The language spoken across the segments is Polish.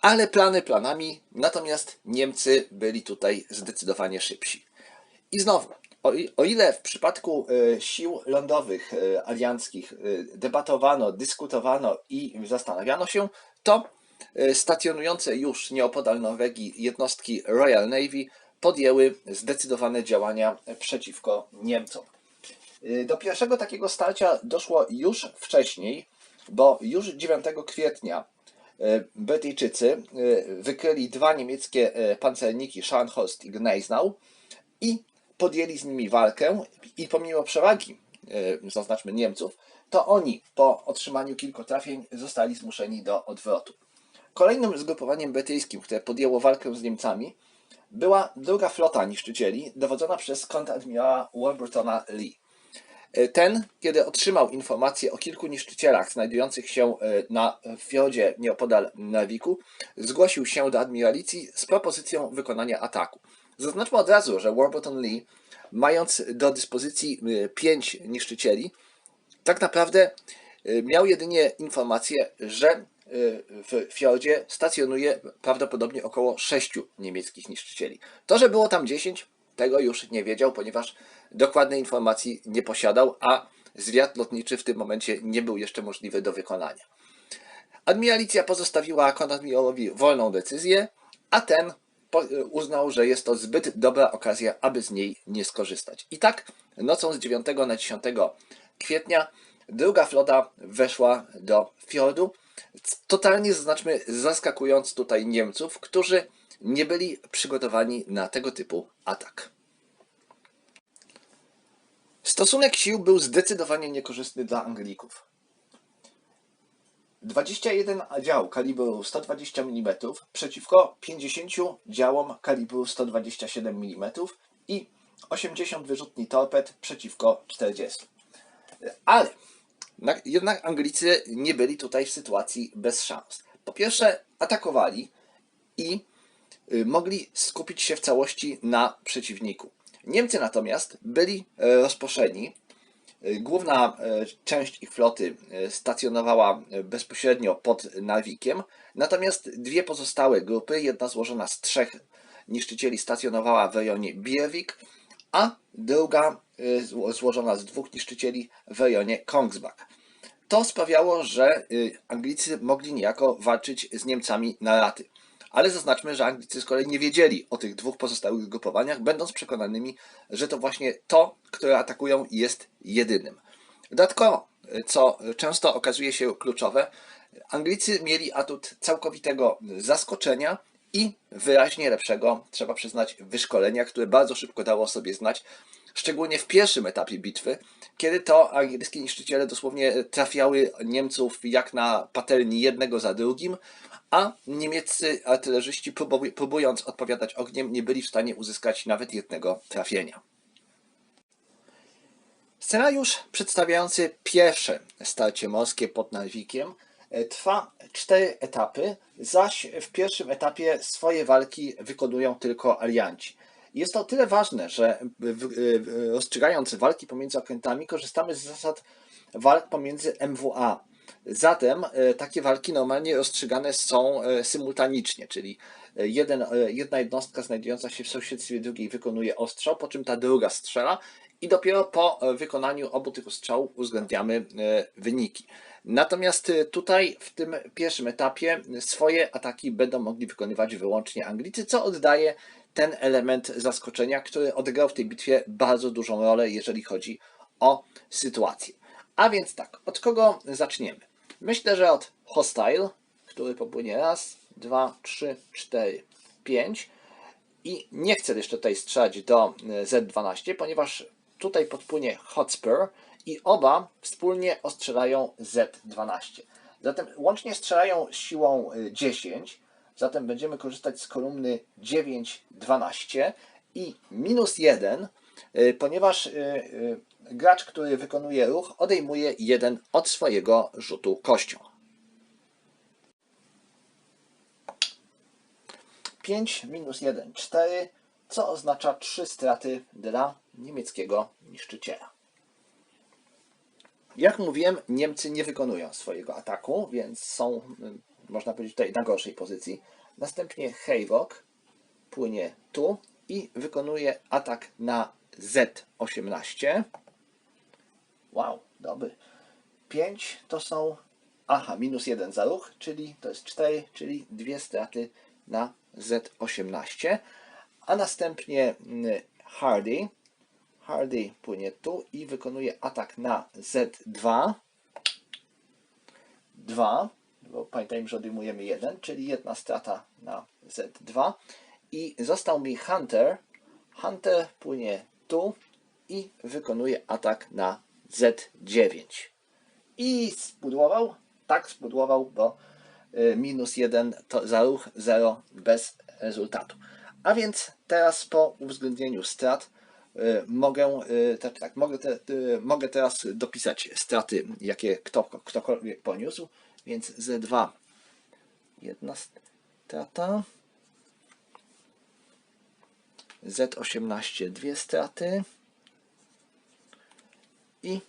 Ale plany planami, natomiast Niemcy byli tutaj zdecydowanie szybsi. I znowu, o, ile w przypadku e, sił lądowych e, alianckich e, debatowano, dyskutowano i zastanawiano się, to stacjonujące już nieopodal Norwegii jednostki Royal Navy podjęły zdecydowane działania przeciwko Niemcom. Do pierwszego takiego starcia doszło już wcześniej, bo już 9 kwietnia Brytyjczycy y, wykryli dwa niemieckie y, pancerniki Scharnhorst i Gneisenau i podjęli z nimi walkę i pomimo przewagi, zaznaczmy Niemców, to oni po otrzymaniu kilku trafień zostali zmuszeni do odwrotu. Kolejnym zgrupowaniem brytyjskim, które podjęło walkę z Niemcami, była druga flota niszczycieli, dowodzona przez kontradmirała Warburtona Lee. Ten, kiedy otrzymał informację o kilku niszczycielach znajdujących się e, na fiodzie nieopodal Narviku, zgłosił się do admiralicji z propozycją wykonania ataku. Zaznaczmy od razu, że Warburton Lee, mając do dyspozycji e, pięć niszczycieli, tak naprawdę e, miał jedynie informację, że e, w fiordzie stacjonuje prawdopodobnie około sześciu niemieckich niszczycieli. To, że było tam 10, tego już nie wiedział, ponieważ dokładnej informacji nie posiadał, a zwiat lotniczy w tym momencie nie był jeszcze możliwy do wykonania. Admiralicja pozostawiła konadmirałowi wolną decyzję, a ten uznał, że jest to zbyt dobra okazja, aby z niej nie skorzystać. I tak nocą z 9 na 10 kwietnia druga flota weszła do fiordu, totalnie zaznaczmy zaskakując tutaj Niemców, którzy nie byli przygotowani na tego typu atak. Stosunek sił był zdecydowanie niekorzystny dla Anglików. 21 dział kalibru 120 mm przeciwko 50 działom kalibru 127 mm i 80 wyrzutni torped przeciwko 40. Ale na- jednak Anglicy nie byli tutaj w sytuacji bez szans. Po pierwsze, atakowali i mogli skupić się w całości na przeciwniku. Niemcy natomiast byli e, rozproszeni. Y, Główna e, część ich floty e, stacjonowała e, bezpośrednio pod Narwikiem, natomiast dwie pozostałe grupy, jedna złożona z trzech niszczycieli, stacjonowała w rejonie Bierwik, a druga e, zło- złożona z dwóch niszczycieli w rejonie Kongsbach. To sprawiało, że y, Anglicy mogli niejako walczyć z Niemcami na raty. Ale zaznaczmy, że Anglicy z kolei nie wiedzieli o tych dwóch pozostałych grupowaniach, będąc przekonanymi, że to właśnie to, które atakują, jest jedynym. Dodatkowo, co często okazuje się kluczowe, Anglicy mieli atut całkowitego zaskoczenia i wyraźnie lepszego, trzeba przyznać, wyszkolenia, które bardzo szybko dało sobie znać, szczególnie w pierwszym etapie bitwy, kiedy to angielskie niszczyciele dosłownie trafiały Niemców jak na patelni jednego za drugim, a niemieccy artylerzyści próbu- próbując odpowiadać ogniem nie byli w stanie uzyskać nawet jednego trafienia. Scenariusz przedstawiający pierwsze starcie morskie pod Narwikiem e, trwa cztery etapy, zaś w pierwszym etapie swoje walki wykonują tylko alianci. Jest to o tyle ważne, że rozstrzygając walki pomiędzy okrętami korzystamy z zasad walk pomiędzy MWA. Zatem e, takie walki normalnie rozstrzygane są e, symultanicznie, czyli e, jeden, jedna jednostka znajdująca się w sąsiedztwie drugiej wykonuje ostrzał, po czym ta druga strzela i dopiero po wykonaniu obu tych ostrzałów uwzględniamy wyniki. Natomiast tutaj w tym pierwszym etapie swoje ataki będą mogli wykonywać wyłącznie Anglicy, co oddaje ten element zaskoczenia, który odegrał w tej bitwie bardzo dużą rolę, jeżeli chodzi o sytuację. A więc tak, od kogo zaczniemy? Myślę, że od Hostile, który popłynie raz, dwa, trzy, cztery, pięć. I nie chcę jeszcze tutaj strzelać do e, Z12, ponieważ tutaj podpłynie Hotspur i oba wspólnie ostrzelają Z12. Zatem łącznie strzelają siłą e, 10, zatem będziemy korzystać z kolumny 9-12 i minus 1, e, ponieważ e, e, gracz, który wykonuje ruch, odejmuje 1 od swojego rzutu kością. 5 minus 1, 4, co oznacza 3 straty dla niemieckiego niszczyciela. Jak mówiłem, Niemcy nie wykonują swojego ataku, więc są y, można powiedzieć tutaj na gorszej pozycji. Następnie Hayvok płynie tu i wykonuje atak na Z18. Wow, dobry. 5 to są, aha, minus 1 za ruch, czyli to jest 4, czyli dwie straty na Z18. A następnie mm, Hardy. Hardy płynie tu i wykonuje atak na Z2. 2, bo pamiętajmy, że odejmujemy 1, czyli jedna strata na Z2. I został mi Hunter. Hunter płynie tu i wykonuje atak na Z9. I spudłował? Tak, spudłował, bo y, minus 1 to za ruch, 0 bez rezultatu. A więc teraz po uwzględnieniu strat y, mogę, tak, tak, mogę, te, mogę teraz dopisać straty, jakie kto, ktokolwiek poniósł. Więc Z2 jedna strata. Z18 dwie straty. I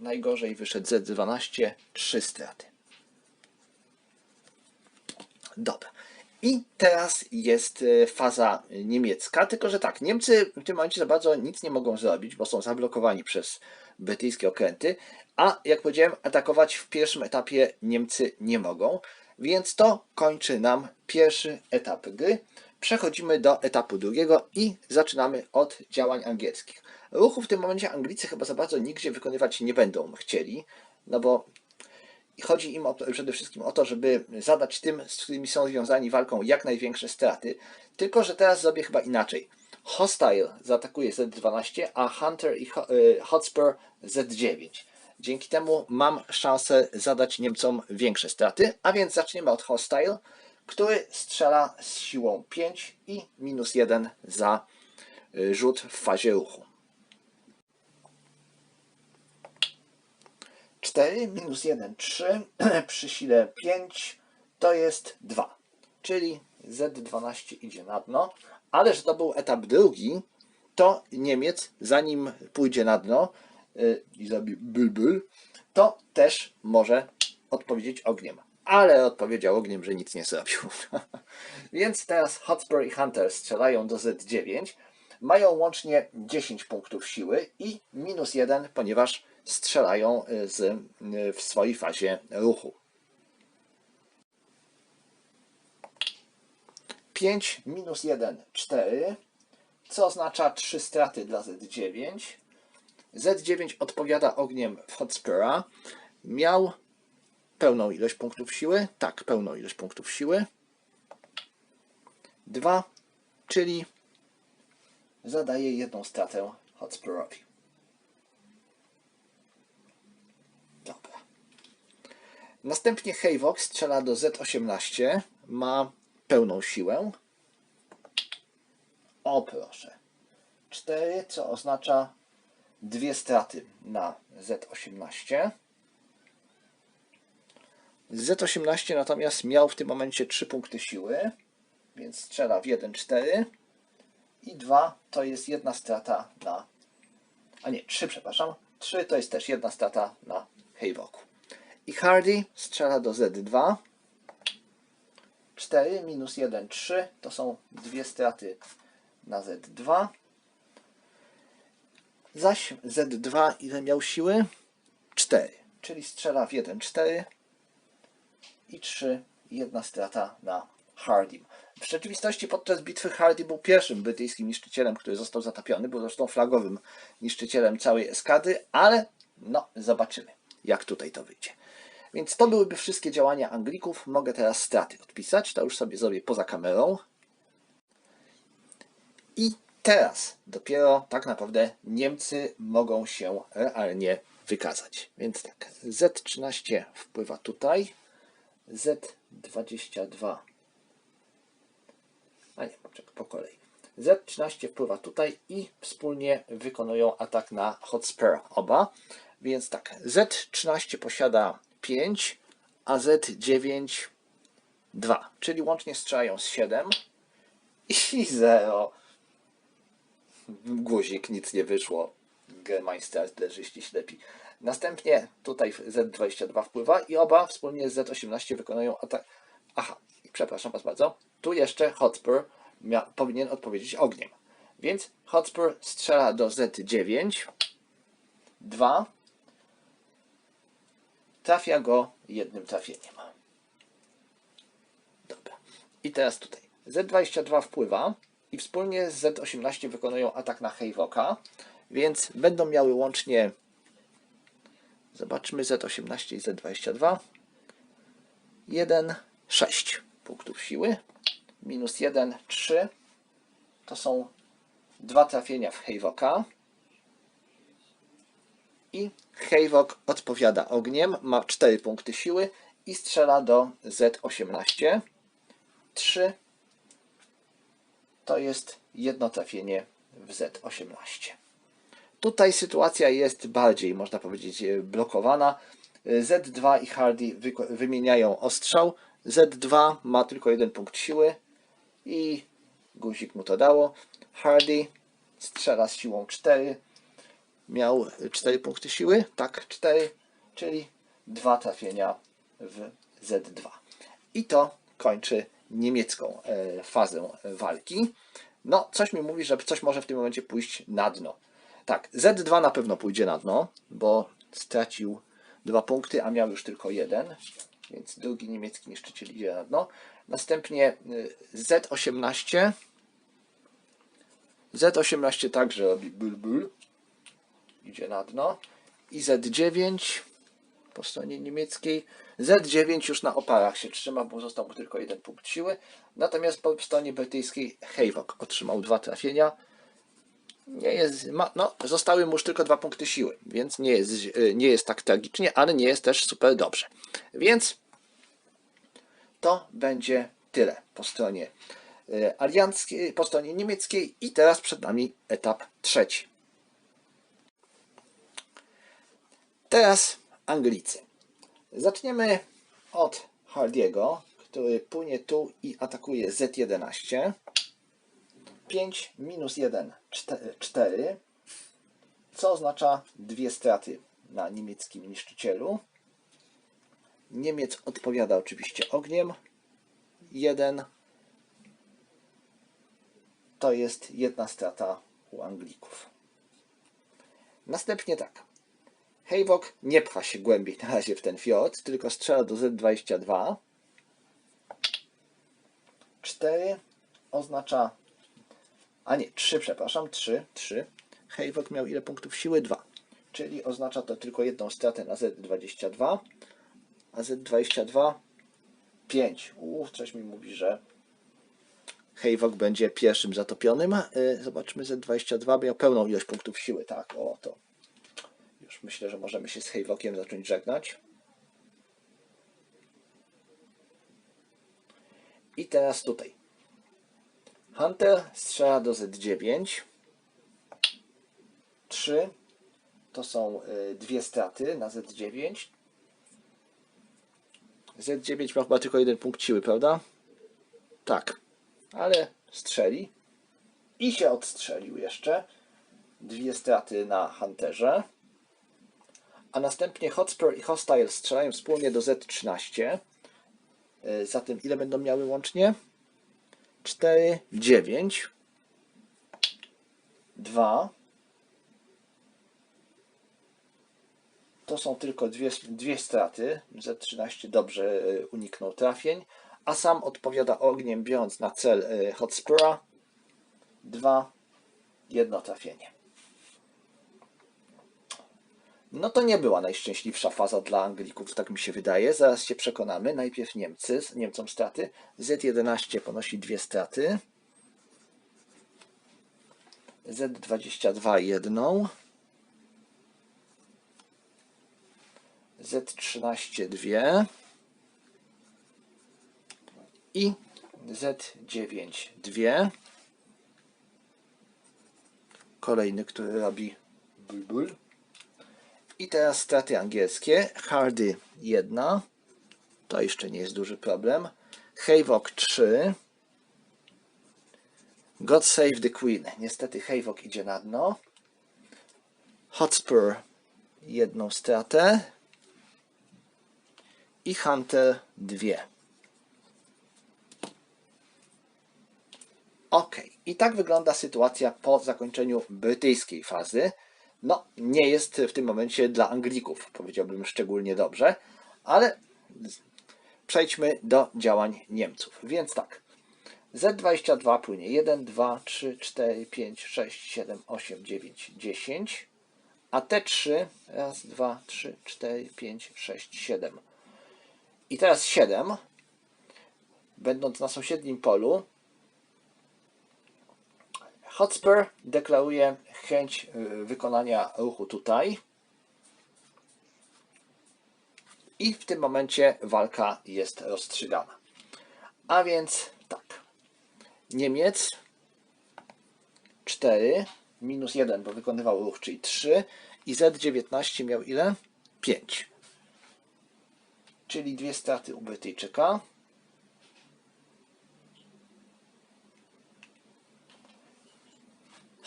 najgorzej wyszedł Z12 trzy straty. Dobra. I teraz jest e, faza niemiecka, tylko że tak, Niemcy w tym momencie za bardzo nic nie mogą zrobić, bo są zablokowani przez brytyjskie okręty, a jak powiedziałem, atakować w pierwszym etapie Niemcy nie mogą, więc to kończy nam pierwszy etap gry. Przechodzimy do etapu drugiego i zaczynamy od działań angielskich. Ruchu w tym momencie Anglicy chyba za bardzo nigdzie wykonywać nie będą chcieli, no bo chodzi im o, przede wszystkim o to, żeby zadać tym, z którymi są związani walką, jak największe straty. Tylko, że teraz zrobię chyba inaczej. Hostile zaatakuje Z12, a Hunter i y, Hotspur Z9. Dzięki temu mam szansę zadać Niemcom większe straty, a więc zaczniemy od Hostile, który strzela z siłą 5 i minus 1 za y, rzut w fazie ruchu. 4 minus 1, 3 przy sile 5 to jest 2. Czyli Z12 idzie na dno, ale że to był etap drugi, to Niemiec, zanim pójdzie na dno yy, i zrobi bul to też może odpowiedzieć ogniem. Ale odpowiedział ogniem, że nic nie zrobił. Więc teraz Hotspur i Hunter strzelają do Z9. Mają łącznie 10 punktów siły i minus 1, ponieważ strzelają y, z, y, w swojej fazie ruchu. 5 minus 1, 4, co oznacza 3 straty dla Z9. Z9 odpowiada ogniem w Hotspura. Miał pełną ilość punktów siły. Tak, pełną ilość punktów siły. 2, czyli zadaje jedną stratę Hotspurowi. Dobra. Następnie Hayvok strzela do Z18. Ma pełną siłę. O proszę. 4, co oznacza dwie straty na Z18. Z18 natomiast miał w tym momencie 3 punkty siły, więc strzela w 1, 4 i 2 to jest jedna strata na. A nie, 3, przepraszam. 3 to jest też jedna strata na Hayvoku. I Hardy strzela do Z2. 4 minus 1, 3 to są dwie straty na Z2. Zaś Z2 ile miał siły? 4, czyli strzela w 1, 4 i 3, jedna strata na Hardym. W rzeczywistości podczas bitwy Hardy był pierwszym brytyjskim niszczycielem, który został zatopiony. Był zresztą flagowym niszczycielem całej eskady, ale no, zobaczymy, jak tutaj to wyjdzie. Więc to byłyby wszystkie działania Anglików. Mogę teraz straty odpisać. To już sobie zrobię poza kamerą. I teraz dopiero tak naprawdę Niemcy mogą się realnie wykazać. Więc tak, Z13 wpływa tutaj, Z22 a nie, poczekaj, po kolei. Z13 wpływa tutaj i wspólnie wykonują atak na Hotspur oba. Więc tak, Z13 posiada 5, a Z9 2, czyli łącznie strzelają z 7 i 0. Guzik, nic nie wyszło. Germeister leżyście ślepi. Następnie tutaj Z22 wpływa i oba wspólnie z Z18 wykonują atak. Aha, przepraszam Was bardzo. Tu jeszcze Hotspur powinien odpowiedzieć ogniem. Więc Hotspur strzela do Z9. 2. Trafia go jednym trafieniem. Dobra. I teraz tutaj. Z22 wpływa i wspólnie z Z18 wykonują atak na Hejwoka, więc będą miały łącznie zobaczmy Z18 i Z22 1, 6 punktów siły. Minus 1, 3 to są dwa trafienia w Hejwoka i Hejwok odpowiada ogniem, ma 4 punkty siły i strzela do Z18 3 to jest jedno trafienie w Z18. Tutaj sytuacja jest bardziej, można powiedzieć, e, blokowana. E, Z2 i Hardy wymieniają ostrzał. Z2 ma tylko jeden punkt siły i guzik mu to dało. Hardy strzela z siłą 4. Miał 4 punkty siły, tak, 4, czyli dwa trafienia w Z2. I to kończy niemiecką e, fazę walki. No, coś mi mówi, że coś może w tym momencie pójść na dno. Tak, Z2 na pewno pójdzie na dno, bo stracił dwa punkty, a miał już tylko jeden, więc drugi niemiecki niszczyciel idzie na dno. Następnie y, Z18. Z18 także robi ból idzie na dno. I Z9 po stronie niemieckiej. Z9 już na oparach się trzyma, bo został mu tylko jeden punkt siły. Natomiast po stronie brytyjskiej Hejwok otrzymał dwa trafienia. Nie jest, ma, no, zostały mu już tylko dwa punkty siły, więc nie jest, ź- nie jest tak tragicznie, ale nie jest też super dobrze. Więc to będzie tyle po stronie e, alianckiej, po stronie niemieckiej i teraz przed nami etap trzeci. Teraz Anglicy. Zaczniemy od Hardiego, który płynie tu i atakuje Z11. 5 minus 1, 4, co oznacza dwie straty na niemieckim niszczycielu. Niemiec odpowiada oczywiście ogniem. 1 to jest jedna strata u Anglików. Następnie tak. Hejwok nie pcha się głębiej na razie w ten fiord, tylko strzela do Z22. 4 oznacza. A nie, 3, przepraszam, 3, 3. Hejwok miał ile punktów siły? 2. Czyli oznacza to tylko jedną stratę na Z22. A Z22 5. Uuu, coś mi mówi, że Hejwok będzie pierwszym zatopionym. Y, Zobaczmy, Z22 miał pełną ilość punktów siły. Tak, o to. Już myślę, że możemy się z Hejwokiem zacząć żegnać. I teraz tutaj. Hunter strzela do Z9. 3 to są y, dwie straty na Z9. Z9 ma chyba tylko jeden punkt siły, prawda? Tak, ale strzeli. I się odstrzelił jeszcze. Dwie straty na Hunterze. A następnie Hotspur i Hostile strzelają wspólnie do Z13. Y, Zatem ile będą miały łącznie? 4, 9, 2. To są tylko dwie, dwie straty. Z13 dobrze y, uniknął trafień, a sam odpowiada ogniem, biorąc na cel y, Hotspura. 2, jedno trafienie. No to nie była najszczęśliwsza faza dla Anglików, tak mi się wydaje. Zaraz się przekonamy. Najpierw Niemcy, Niemcom straty. Z11 ponosi dwie straty. Z22 jedną. Z13 dwie. I Z9 dwie. Kolejny, który robi ból ból. I teraz straty angielskie. Hardy 1. To jeszcze nie jest duży problem. Hejwok 3. God Save the Queen. Niestety Hejwok idzie na dno. Hotspur jedną stratę i Hunter dwie. Ok, i tak wygląda sytuacja po zakończeniu brytyjskiej fazy. No, nie jest w tym momencie dla Anglików, powiedziałbym szczególnie dobrze, ale przejdźmy do działań Niemców. Więc tak, Z22 płynie 1, 2, 3, 4, 5, 6, 7, 8, 9, 10, a T3 raz, 2, 3, 4, 5, 6, 7. I teraz 7, będąc na sąsiednim polu, Hotspur deklaruje chęć y, wykonania ruchu tutaj. I w tym momencie walka jest rozstrzygana. A więc tak. Niemiec 4 minus 1, bo wykonywał ruch, czyli 3 i Z19 miał ile? 5. Czyli dwie straty u Brytyjczyka.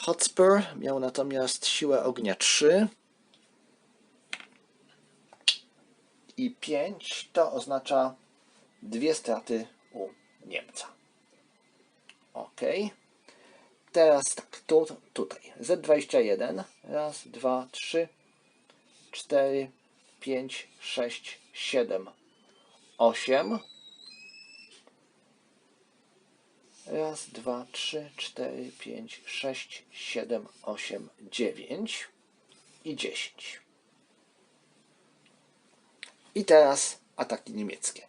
Hotspur miał natomiast siłę ognia 3 i 5 to oznacza dwie straty u Niemca. Ok. Teraz tak, tu, tutaj. Z21. Raz, dwa, trzy, cztery, pięć, sześć, siedem, osiem. Raz, dwa, trzy, cztery, pięć, sześć, siedem, osiem, dziewięć i dziesięć. I teraz ataki niemieckie.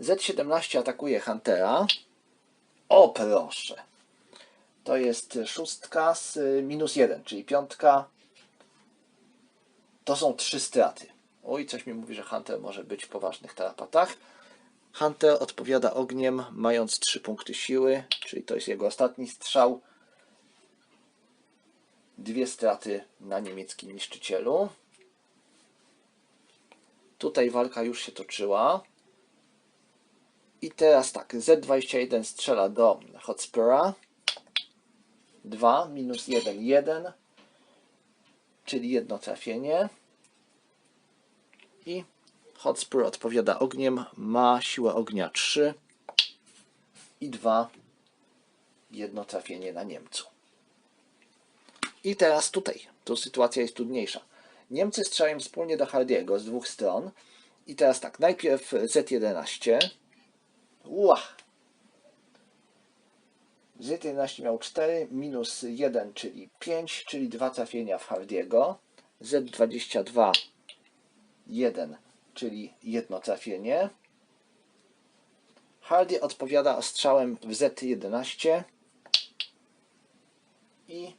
Z17 atakuje Huntera. O proszę. To jest szóstka z minus jeden, czyli piątka. To są trzy straty. Oj, coś mi mówi, że Hunter może być w poważnych tarapatach. Hunter odpowiada ogniem, mając 3 punkty siły, czyli to jest jego ostatni strzał. Dwie straty na niemieckim niszczycielu. Tutaj walka już się toczyła. I teraz tak, Z21 strzela do Hotspura. 2 minus 1, 1, czyli jedno trafienie. I Hotspur odpowiada ogniem, ma siłę ognia 3 i 2, jedno trafienie na Niemcu. I teraz tutaj, tu sytuacja jest trudniejsza. Niemcy strzelają wspólnie do Hardiego z dwóch stron. I teraz tak, najpierw Z11. Ła! Z11 miał 4, minus 1, czyli 5, czyli 2 trafienia w Hardiego. Z22 1, czyli jedno trafienie. Hardy odpowiada ostrzałem w Z11 i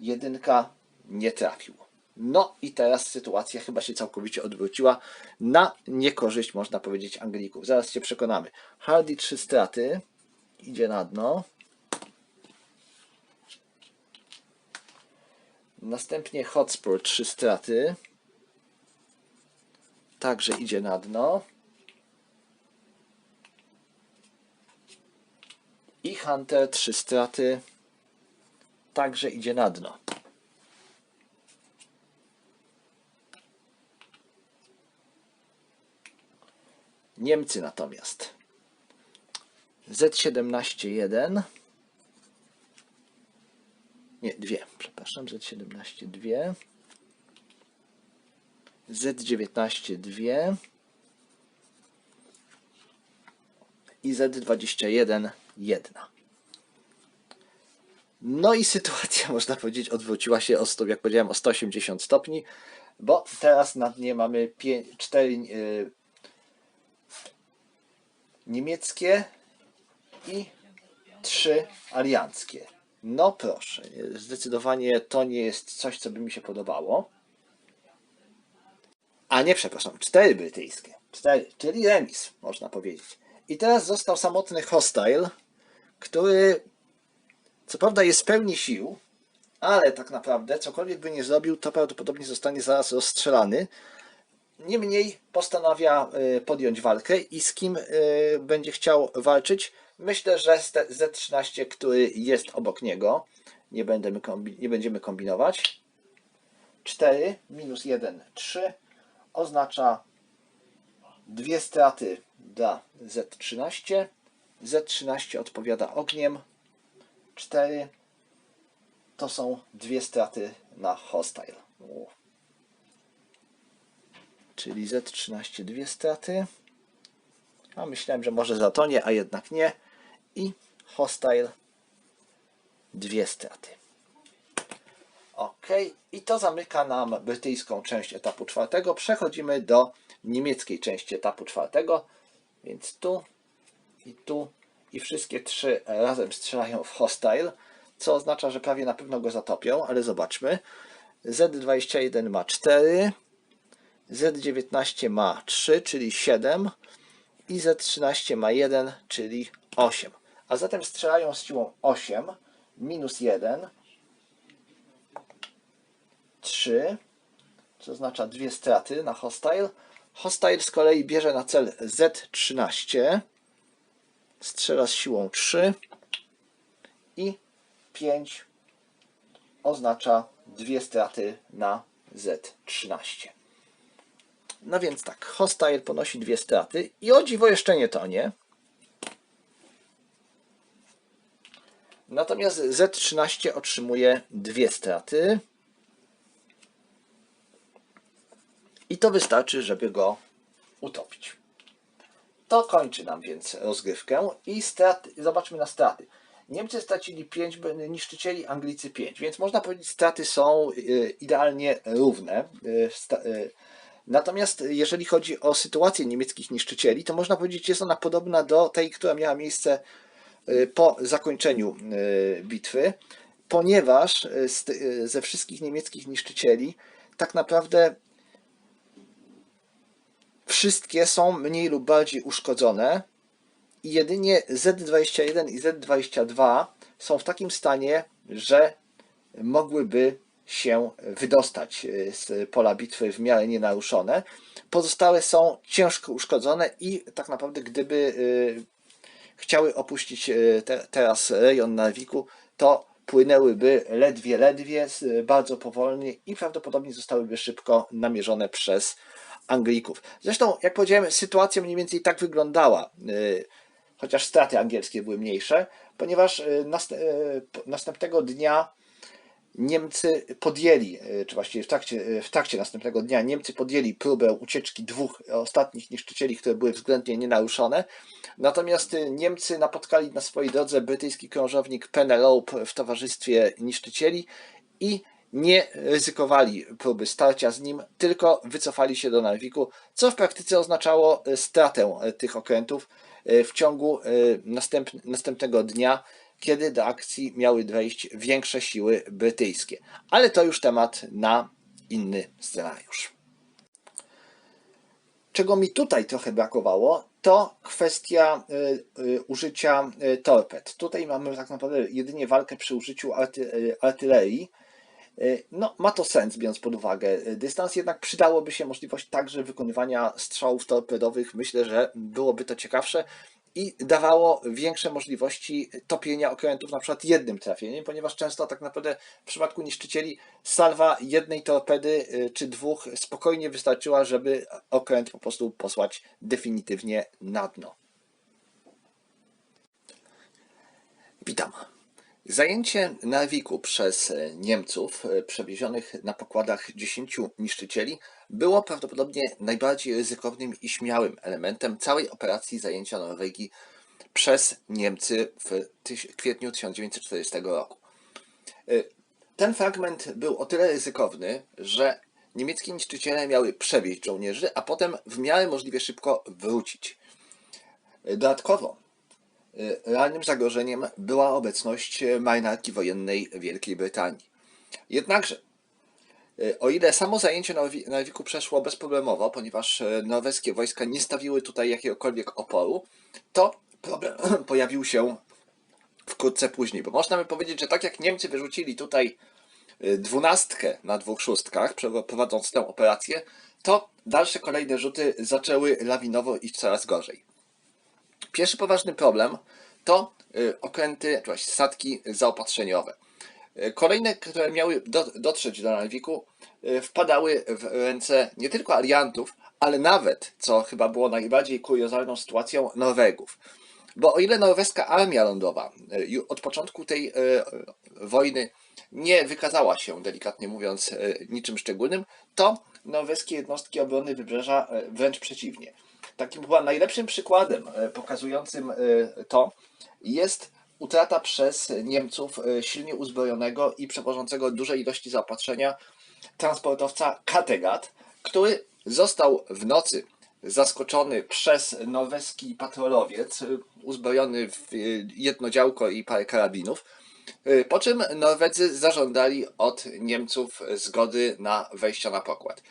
jedynka nie trafił. No i teraz sytuacja chyba się całkowicie odwróciła na niekorzyść, można powiedzieć, Anglików. Zaraz się przekonamy. Hardy trzy straty, idzie na dno. Następnie Hotspur trzy straty, także idzie na dno. I Hunter trzy straty, także idzie na dno. Niemcy natomiast Z17-1 nie, dwie, przepraszam, Z17 dwie Z19 dwie i Z21 jedna. No i sytuacja, można powiedzieć, odwróciła się o, sto- jak powiedziałem, o 180 stopni, bo teraz na dnie mamy 4 niemieckie i trzy alianckie. No proszę, zdecydowanie to nie jest coś, co by mi się podobało. A nie, przepraszam, cztery brytyjskie. Cztery, czyli remis, można powiedzieć. I teraz został samotny hostile, który co prawda jest w pełni sił, ale tak naprawdę cokolwiek by nie zrobił, to prawdopodobnie zostanie zaraz rozstrzelany. Niemniej postanawia y, podjąć walkę i z kim y, będzie chciał walczyć? Myślę, że z te- Z13, który jest obok niego. Nie, będziemy nie będziemy kombinować. 4 minus 1, 3 oznacza dwie straty dla Z13. Z13 odpowiada ogniem. 4 to są dwie straty na hostile. Czyli Z13 dwie straty. A myślałem, że może zatonie, a jednak nie. I hostile dwie straty. Ok, i to zamyka nam brytyjską część etapu czwartego. Przechodzimy do niemieckiej części etapu czwartego. Więc tu i tu i wszystkie trzy razem strzelają w hostile, co oznacza, że prawie na pewno go zatopią, ale zobaczmy. Z21 ma 4, Z19 ma 3, czyli 7 i Z13 ma 1, czyli 8. A zatem strzelają z siłą 8 minus 1, 3, co oznacza dwie straty na hostile. Hostile z kolei bierze na cel Z13, strzela z siłą 3 i 5 oznacza dwie straty na Z13. No więc tak, hostile ponosi dwie straty i o dziwo jeszcze nie tonie. Natomiast Z13 otrzymuje dwie straty. I to wystarczy, żeby go utopić. To kończy nam więc rozgrywkę i straty, zobaczmy na straty. Niemcy stracili 5 niszczycieli, Anglicy 5, więc można powiedzieć, straty są y, idealnie równe. Sta- y, Natomiast jeżeli chodzi o sytuację niemieckich niszczycieli, to można powiedzieć, jest ona podobna do tej, która miała miejsce po zakończeniu bitwy, ponieważ ze wszystkich niemieckich niszczycieli tak naprawdę wszystkie są mniej lub bardziej uszkodzone i jedynie Z21 i Z22 są w takim stanie, że mogłyby się wydostać y, z pola bitwy w miarę nienaruszone. Pozostałe są ciężko uszkodzone i tak naprawdę gdyby y, chciały opuścić y, te, teraz rejon Narwiku, to płynęłyby ledwie, ledwie, bardzo powolnie i prawdopodobnie zostałyby szybko namierzone przez Anglików. Zresztą, jak powiedziałem, sytuacja mniej więcej tak wyglądała, y, chociaż straty angielskie były mniejsze, ponieważ y, y, następnego dnia Niemcy podjęli, czy właściwie w trakcie, w trakcie następnego dnia Niemcy podjęli próbę ucieczki dwóch ostatnich niszczycieli, które były względnie nienaruszone. Natomiast Niemcy napotkali na swojej drodze brytyjski krążownik Penelope w towarzystwie niszczycieli i nie ryzykowali próby starcia z nim, tylko wycofali się do Narwiku, co w praktyce oznaczało y, stratę y, tych okrętów y, w ciągu następ, następnego dnia, kiedy do akcji miały wejść większe siły brytyjskie. Ale to już temat na inny scenariusz. Czego mi tutaj trochę brakowało, to kwestia użycia torped. Tutaj mamy tak naprawdę jedynie walkę przy użyciu arty, artylerii. Y, No, ma to sens, biorąc pod uwagę y, dystans, jednak przydałoby się możliwość także wykonywania strzałów torpedowych. Myślę, że byłoby to ciekawsze i dawało większe możliwości topienia okrętów na przykład jednym trafieniem, ponieważ często tak naprawdę w przypadku niszczycieli salwa jednej torpedy y, czy dwóch spokojnie wystarczyła, żeby okręt po prostu posłać definitywnie na dno. Witam. Zajęcie Narwiku przez e, Niemców e, przewiezionych na pokładach 10 niszczycieli było prawdopodobnie najbardziej ryzykownym i śmiałym elementem całej operacji zajęcia Norwegii przez Niemcy w kwietniu 1940 roku. E, Ten fragment był o tyle ryzykowny, że niemieckie niszczyciele miały przewieźć żołnierzy, a potem w miarę możliwie szybko wrócić. Dodatkowo realnym zagrożeniem była obecność y, marynarki wojennej Wielkiej Brytanii. Jednakże, y, o ile samo zajęcie Narwiku przeszło bezproblemowo, ponieważ y, norweskie wojska nie stawiły tutaj jakiegokolwiek oporu, to problem pojawił się wkrótce później. Bo można by powiedzieć, że tak jak Niemcy wyrzucili tutaj y, dwunastkę na dwóch szóstkach, prowadząc tę operację, to dalsze kolejne rzuty zaczęły lawinowo iść coraz gorzej. Pierwszy poważny problem to y, okręty, czy statki zaopatrzeniowe. E, Kolejne, które miały do, dotrzeć do Narwiku, e, wpadały w ręce nie tylko aliantów, ale nawet, co chyba było najbardziej kuriozalną sytuacją, Norwegów. Bo o ile norweska armia lądowa od początku tej wojny nie wykazała się, delikatnie mówiąc, niczym szczególnym, to norweskie jednostki obrony wybrzeża wręcz przeciwnie. Takim chyba najlepszym przykładem e, pokazującym e, to jest utrata przez Niemców e, silnie uzbrojonego i przewożącego duże ilości zaopatrzenia transportowca Kattegat, który został w nocy zaskoczony przez norweski patrolowiec uzbrojony w jedno działko i parę karabinów, po czym Norwedzy zażądali od Niemców zgody na wejście na pokład.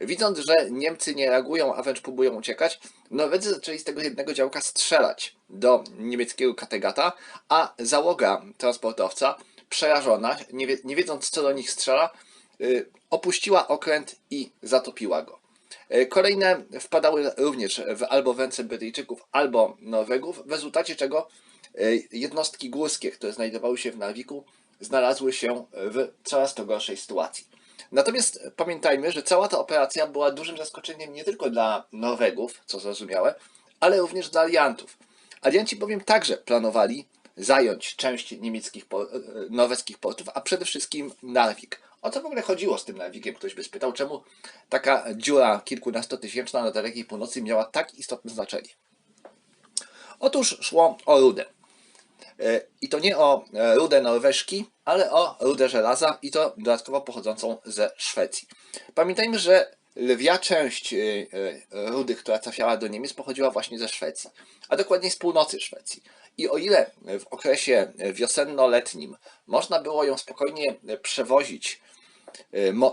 Widząc, że Niemcy nie reagują, a wręcz próbują uciekać, Norwedzy zaczęli z tego jednego działka strzelać do niemieckiego Kattegata, a załoga transportowca, przerażona, nie, wie, nie wiedząc co do nich strzela, y, opuściła okręt i zatopiła go. Y, Kolejne wpadały również w albo w ręce Brytyjczyków, albo Norwegów, w rezultacie czego y, jednostki górskie, które znajdowały się w Narwiku, znalazły się w coraz to gorszej sytuacji. Natomiast pamiętajmy, że cała ta operacja była dużym zaskoczeniem nie tylko dla Norwegów, co zrozumiałe, ale również dla aliantów. Alianci bowiem także planowali zająć część niemieckich, e, norweskich portów, a przede wszystkim Narvik. O co w ogóle chodziło z tym Narvikiem? Ktoś by spytał, czemu taka dziura kilkunastotysięczna na dalekiej północy miała tak istotne znaczenie. Otóż szło o rudę. E, I to nie o e, rudę norweszki, ale o rudę żelaza i to dodatkowo pochodzącą ze Szwecji. Pamiętajmy, że lwia część e, e, rudy, która trafiała do Niemiec, pochodziła właśnie ze Szwecji, a dokładnie z północy Szwecji. I o ile w okresie wiosenno-letnim można było ją spokojnie przewozić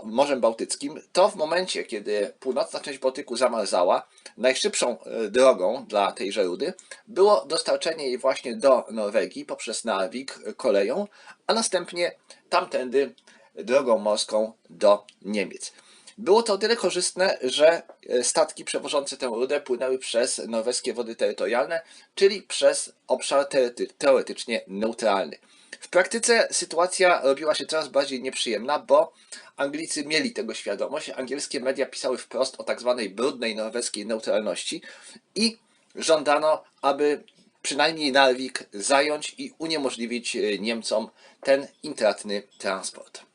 Morzem Bałtyckim, to w momencie, kiedy północna część Bałtyku zamarzała, najszybszą e, drogą dla tejże rudy było dostarczenie jej właśnie do Norwegii poprzez Narvik e, koleją, a następnie tamtędy drogą morską do Niemiec. Było to o tyle korzystne, że statki przewożące tę rudę płynęły przez norweskie wody terytorialne, czyli przez obszar teorety- teoretycznie neutralny. W praktyce sytuacja robiła się coraz bardziej nieprzyjemna, bo Anglicy mieli tego świadomość. Angielskie media pisały wprost o tak zwanej brudnej norweskiej neutralności i żądano, aby przynajmniej Narvik zająć i uniemożliwić e, Niemcom ten intratny transport.